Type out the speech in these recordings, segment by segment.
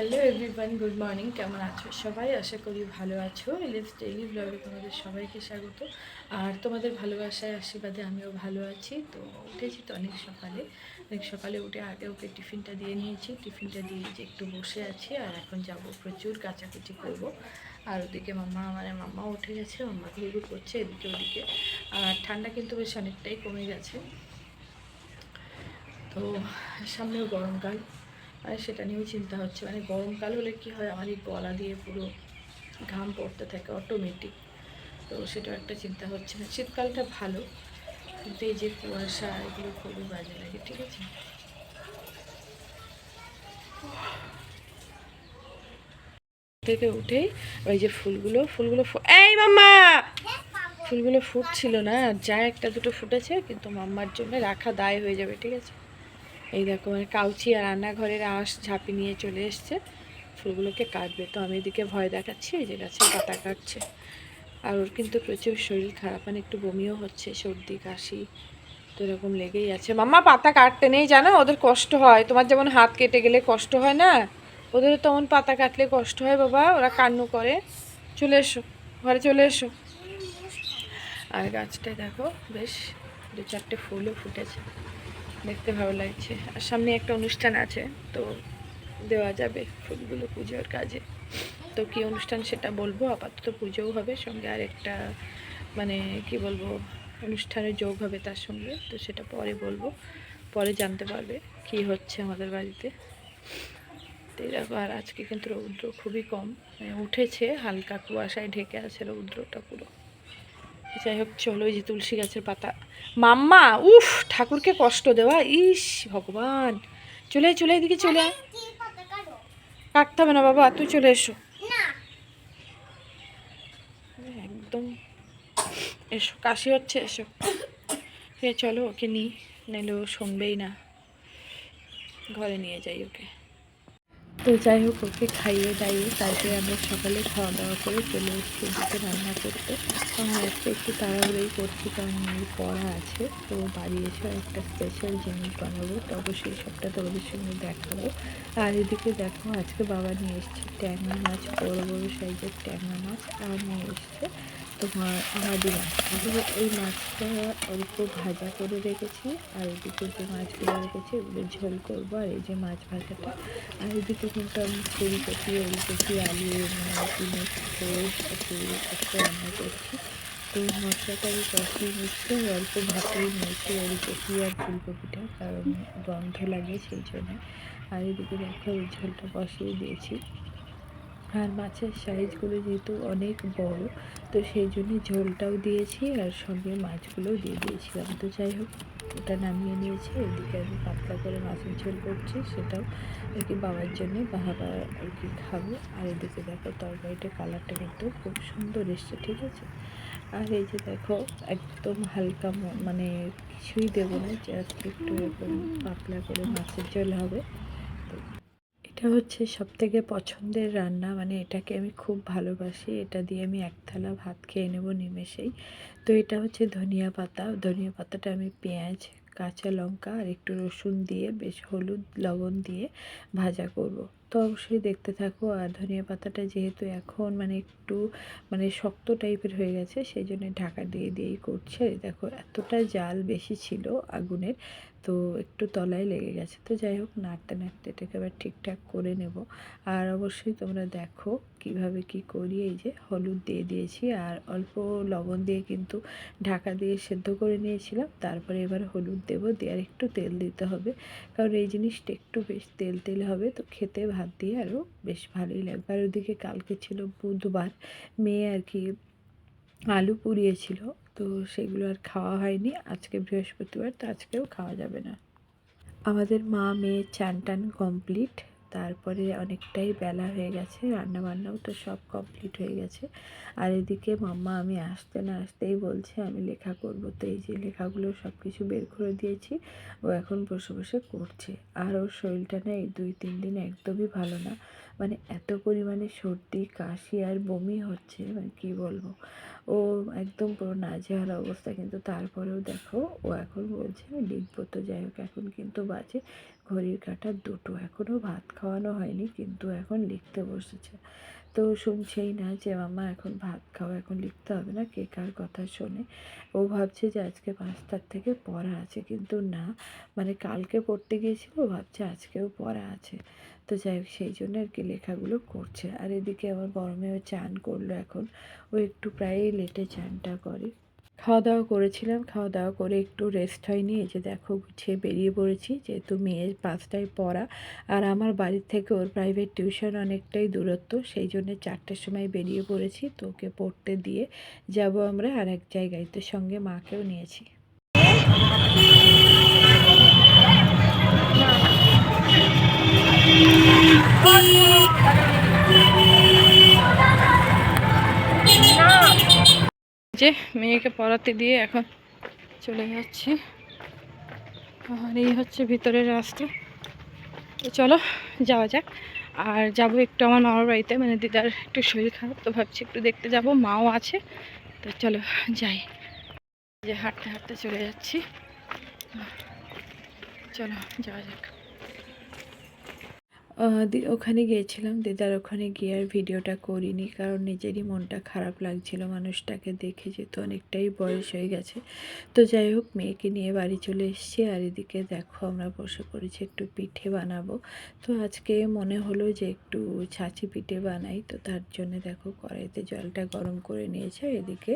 Hello everyone good morning কেমন আছো সবাই? আশা করি ভালো আছো। এলিভস ডেইলি ব্লগে তোমাদের সবাইকে স্বাগত। আর তোমাদের ভালোবাসায় আশীর্বাদে আমিও ভালো আছি। তো উঠেছি তো অনেক সকালে। অনেক সকালে উঠে আগে ওকে টিফিনটা দিয়ে নিয়েছি। টিফিনটা দিয়ে যে একটু বসে আছি। আর এখন যাব প্রচুর কাচাকুচি করব। আর ওদিকে মাম্মা আমার মাম্মা উঠে গেছে। মাম্মা ঘুরঘুর করছে এদিকে ওদিকে। আর ঠান্ডা কিন্তু বেশ অনেকটাই কমে গেছে। তো সামনেও গরমকাল। আর সেটা নিয়েও চিন্তা হচ্ছে। মানে গরমকাল হলে কি হয় আমার এই গলা দিয়ে পুরো ঘাম পড়তে থাকে অটোমেটিক তো সেটাও একটা চিন্তা হচ্ছে না। শীতকালটা ভালো, কিন্তু এই যে কুয়াশা, এগুলো খুবই বাজে লাগে, ঠিক আছে? থেকে উঠেই ওই যে ফুলগুলো ফুলগুলো এই মাম্মা! ফুলগুলো ফুটছিল না যা একটা দুটো ফুটেছে, কিন্তু মাম্মার জন্য রাখা দায় হয়ে যাবে, ঠিক আছে? এই দেখো মানে কাউচি আর রান্নাঘরের আঁশ ঝাঁপি নিয়ে চলে এসছে। ফুলগুলোকে কাটবে। তো আমি এদিকে ভয় দেখাচ্ছি, এই যে গাছে পাতা কাটছে। আর ওর কিন্তু প্রচুর শরীর খারাপ মানে একটু বমিও হচ্ছে, সর্দি, কাশি, তো এরকম লেগেই আছে। মাম্মা, পাতা কাটতে নেই জানো? ওদের কষ্ট হয়। তোমার যেমন হাত কেটে গেলে কষ্ট হয় না, ওদেরও তেমন পাতা কাটলে কষ্ট হয় বাবা। ওরা কান্নু করে। চলে এসো, ঘরে চলে এসো। আর গাছটায় দেখো, বেশ দু চারটে ফুলও ফুটেছে। দেখতে ভালো লাগছে। আর সামনে একটা অনুষ্ঠান আছে, তো দেওয়া যাবে ফুলগুলো পুজোর কাজে। তো কি অনুষ্ঠান সেটা বলব? আপাতত পুজোও হবে, সঙ্গে আর একটা মানে কি বলব, অনুষ্ঠানের যোগ হবে তার সঙ্গে, তো সেটা পরে বলব। পরে জানতে পারবে কি হচ্ছে আমাদের বাড়িতে। তো দেখো আর আজকে কিন্তু রৌদ্র খুবই কম মানে উঠেছে হালকা কুয়াশায় ঢেকে আছে রৌদ্রটা পুরো। যাই হোক চলো এই যে তুলসী গাছের পাতা। মাম্মা উফ ঠাকুরকে কষ্ট দেওয়া ইস ভগবান। চলে চলে এদিকে চলে আয়। কাটতে হবে না বাবা তুই চলে এসো। একদম। এসো কাশি হচ্ছে এসো। চলো ওকে নিই নাহলে ও শুনবেই না। ঘরে নিয়ে যাই ওকে। তো যাই হোক, ওকে খাইয়ে দাইয়ে তারপরে আমরা সকালে খাওয়া দাওয়া করে চলে এসেছি দুটো রান্না করতে। আমার আজকে একটু তাড়াহুড়োই করছি, কারণ পড়া আছে। তো বাড়ি এসে একটা স্পেশাল জিনিস বানাবো, তো অবশ্যই সবটা তোমাদের সঙ্গে দেখাবো। আর এদিকে দেখো, আজকে বাবা নিয়ে এসছে ট্যাংরা মাছ, বড়ো বড়ো সাইজের ট্যাংরা মাছ, আর নিয়ে এসছে। তোমার আমাদের মাছ। তাহলে এই মাছটা অল্প ভাজা করে রেখেছি, আর এদিকে যে মাছগুলো রেখেছি এগুলো ঝোল করব, আর এই যে মাছ ভাজাটা। আর এদিকে কিন্তু আমি ফুলকপি ওলকপি আলু একটু রান্না করছি। তো মশলাটা আমি নিচ্ছি আর অল্প ভাতেই নিয়েছি ওলকপি আর ফুলকপিটা, কারণ গন্ধ লাগে সেই জন্য। আর এদিকে দেখো ঝোলটা বসিয়ে দিয়েছি। আর মাছের সাইজগুলো যেহেতু অনেক বড়, তো সেই জন্য ঝোলটাও দিয়েছি আর সঙ্গে মাছগুলোও দিয়ে দিয়েছিলাম। তো যাই হোক, ওটা নামিয়ে নিয়েছি। এদিকে আমি পাতলা করে মাছের ঝোল করছি, সেটাও আর কি বাবার জন্য বাবা আর কি খাব। আর এদিকে দেখো, তরকারিটা কালারটা কিন্তু খুব সুন্দর এসছে, ঠিক আছে? আর এই যে দেখো, একদম হালকা মানে কিছুই দেবো না জাস্ট একটু পাতলা করে মাছের ঝোল হবে। এটা হচ্ছে সব থেকে পছন্দের রান্না মানে এটাকে আমি খুব ভালোবাসি। এটা দিয়ে আমি এক থালা ভাত খেয়ে নেব নিমেষেই। তো এটা হচ্ছে ধনিয়া পাতা। ধনিয়া পাতাটা আমি পেঁয়াজ, কাঁচা লঙ্কা আর একটু রসুন দিয়ে, বেশ হলুদ লবণ দিয়ে ভাজা করব। তো অবশ্যই দেখতে থাকো। আর ধনিয়া পাতাটা যেহেতু এখন মানে একটু মানে শক্ত টাইপের হয়ে গেছে সেই জন্য ঢাকা দিয়ে দিয়েই করছে। দেখো, এতটা জাল বেশি ছিল আগুনের, তো একটু তলায় লেগে গেছে। তো যাই হোক, নাড়তে নাড়তে এটাকে আবার ঠিকঠাক করে নেব। আর অবশ্যই তোমরা দেখো কীভাবে কি করি। এই যে হলুদ দিয়ে দিয়েছি, আর অল্প লবণ দিয়ে কিন্তু ঢাকা দিয়ে সেদ্ধ করে নিয়েছিলাম। তারপরে এবার হলুদ দেবো। দিয়ে আর একটু তেল দিতে হবে, কারণ এই জিনিসটা একটু বেশ তেল তেল হবে, তো খেতে ভাত দিয়ে আরও বেশ ভালোই লাগবে। আর ওদিকে কালকে ছিল বুধবার, মেয়ে আর কি আলু পুড়িয়েছিল, তো সেগুলো আর খাওয়া হয়নি। আজকে বৃহস্পতিবার, তো আজকেও খাওয়া যাবে না। আমাদের মা মেয়ে চান টান কমপ্লিট তারপরে অনেকটাই বেলা হয়ে গেছে রান্না বান্নাও তো সব কমপ্লিট হয়ে গেছে। আর এদিকে মাম্মা আমি আসতে না আসতেই বলছে, আমি লেখা করব। তো এই যে লেখাগুলো সব কিছু বের করে দিয়েছি, ও এখন বসে বসে করছে। আর ওর শরীরটা না এই দুই তিন দিন একদমই ভালো না। মানে এত পরিমাণে সর্দি, কাশি আর বমি হচ্ছে মানে কী বলব? ও একদম পুরো নাজেহাল অবস্থা। কিন্তু তারপরেও দেখো, ও এখন বলছে, আমি লিখব তো, যাই হোক, এখন কিন্তু বাজে। ঘড়ির কাঁটা দুটো। এখনও ভাত খাওয়ানো হয়নি, কিন্তু এখন লিখতে বসেছে। তো শুনছেই না যে মামা এখন ভাত খাও, এখন লিখতে হবে না, কে কার কথা শোনে? ও ভাবছে যে, আজকে পাঁচটার থেকে পড়া আছে। কিন্তু না মানে কালকে পড়তে গিয়েছিল, ও ভাবছে আজকেও পড়া আছে। তো যাই হোক, সেই জন্য আর কি লেখাগুলো করছে। আর এদিকে আমার মেয়েও চান করল এখন। ও একটু প্রায়ই লেটে চানটা করে। খাওয়া দাওয়া করেছিলাম খাওয়া দাওয়া করে একটু রেস্ট হয়নি। এই যে দেখো গুছিয়ে বেরিয়ে পড়েছি, যেহেতু মেয়ের পাঁচটায় পড়া। আর আমার বাড়ির থেকে ওর প্রাইভেট টিউশন অনেকটাই দূরত্ব, সেই জন্য চারটের সময় বেরিয়ে পড়েছি। তো ওকে পড়তে দিয়ে যাব আমরা আর এক জায়গায়। তো সঙ্গে মাকেও নিয়েছি। যে মেয়েকে পড়াতে দিয়ে এখন চলে যাচ্ছি। আর এই হচ্ছে ভিতরের রাস্তা। তো চলো, যাওয়া যাক। আর যাব একটু আমার মামার বাড়িতে। মানে দিদার একটু শরীর খারাপ, তো ভাবছি একটু দেখতে যাব। মাও আছে। তো চলো, যাই। যে হাঁটতে হাঁটতে চলে যাচ্ছি। চলো, যাওয়া যাক। ওখানে গিয়েছিলাম, দিদার ওখানে গিয়ে আর ভিডিওটা করিনি, কারণ নিজেরই মনটা খারাপ লাগছিল, মানুষটাকে দেখে যেহেতু অনেকটাই বয়স হয়ে গেছে। তো যাই হোক, মেয়েকে নিয়ে বাড়ি চলে এসেছি, আর এদিকে দেখো আমরা বসে পড়েছি, একটু পিঠে বানাবো। তো আজকে মনে হলো যে একটু ছাঁচি পিঠে বানাই, তো তার জন্য দেখো কড়াইতে জলটা গরম করে নিয়েছে, এদিকে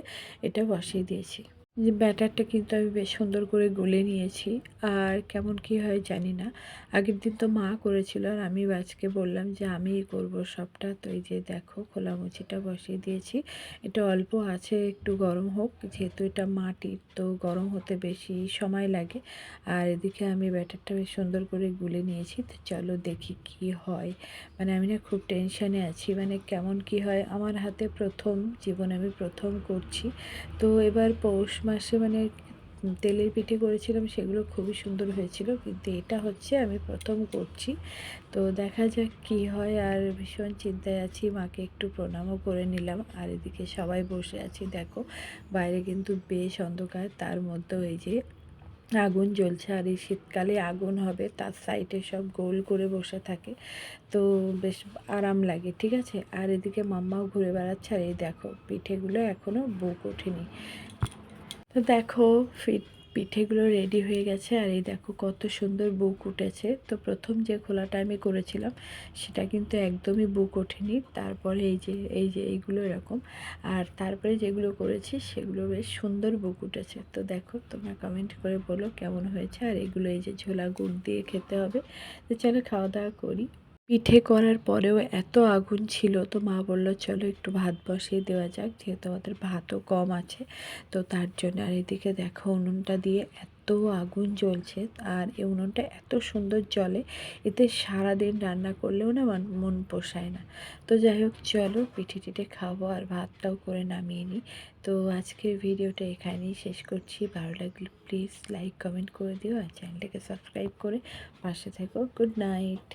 এটা বসিয়ে দিয়েছি। যে ব্যাটারটা কিন্তু আমি বেশ সুন্দর করে গুলে নিয়েছি। আর কেমন কি হয় জানি না। আগের দিন তো মা করেছিল আর আমি আজকে বললাম যে আমিই করব সবটা। তো এই যে দেখো খোলা মুচিটা বসিয়ে দিয়েছি। এটা অল্প আছে, একটু গরম হোক। যেহেতু এটা মাটির, তো গরম হতে বেশি সময় লাগে। আর এদিকে আমি ব্যাটারটা বেশ সুন্দর করে গুলে নিয়েছি। তো চলো দেখি কি হয়। মানে আমি না খুব টেনশানে আছি। মানে কেমন কি হয়, আমার হাতে প্রথম, জীবনে আমি প্রথম করছি। তো এবার পৌষ মাসে মানে তেলের পিঠে করেছিলাম, সেগুলো খুবই সুন্দর হয়েছিল। কিন্তু এটা হচ্ছে আমি প্রথম করছি। তো দেখা যাক কি হয়, আর ভীষণ চিন্তায় আছি। মাকে একটু প্রণামও করে নিলাম। আর এদিকে সবাই বসে আছি, দেখো। বাইরে কিন্তু বেশ অন্ধকার। তার মধ্যেও এই যে আগুন জ্বলছে, আর এই শীতকালে আগুন হবে, তার সাইডে সব গোল করে বসে থাকে। তো বেশ আরাম লাগে, ঠিক আছে? আর এদিকে মাম্মাও ঘুরে বেড়াচ্ছে, আর এই দেখো, পিঠেগুলো এখনও বুক ওঠেনি। তো দেখো, ফিট, পিঠেগুলো রেডি হয়ে গেছে আর এই দেখো কত সুন্দর বুক উঠেছে। তো প্রথম যে খোলাটা আমি করেছিলাম, সেটা কিন্তু একদমই বুক ওঠেনি। তারপরে এই যে এই যে এইগুলো এরকম। আর তারপরে যেগুলো করেছি, সেগুলো বেশ সুন্দর বুক উঠেছে। তো দেখো, তোমরা কমেন্ট করে বলো কেমন হয়েছে। আর এগুলো এই যে ঝোলা গুড় দিয়ে খেতে হবে। তো চলো খাওয়া দাওয়া করি। পিঠে করার পরেও এত আগুন ছিল। তো মা বলল, চলো একটু ভাত বসিয়ে দেওয়া যাক, যেহেতু আমাদের ভাতও কম আছে। তো তার জন্য আর এদিকে দেখো উনুনটা দিয়ে এত আগুন জ্বলছে আর এই উনুনটা এত সুন্দর জ্বলে, এতে সারাদিন রান্না করলেও না মন পোষায় না। তো যাই হোক, চলো পিঠে টিঠে খাব আর ভাতটাও করে নামিয়ে নিই। তো আজকের ভিডিওটা এখানেই শেষ করছি। ভালো লাগলে প্লিজ লাইক, কমেন্ট করে দিও আর চ্যানেলটাকে সাবস্ক্রাইব করে পাশে থেকো। Good night.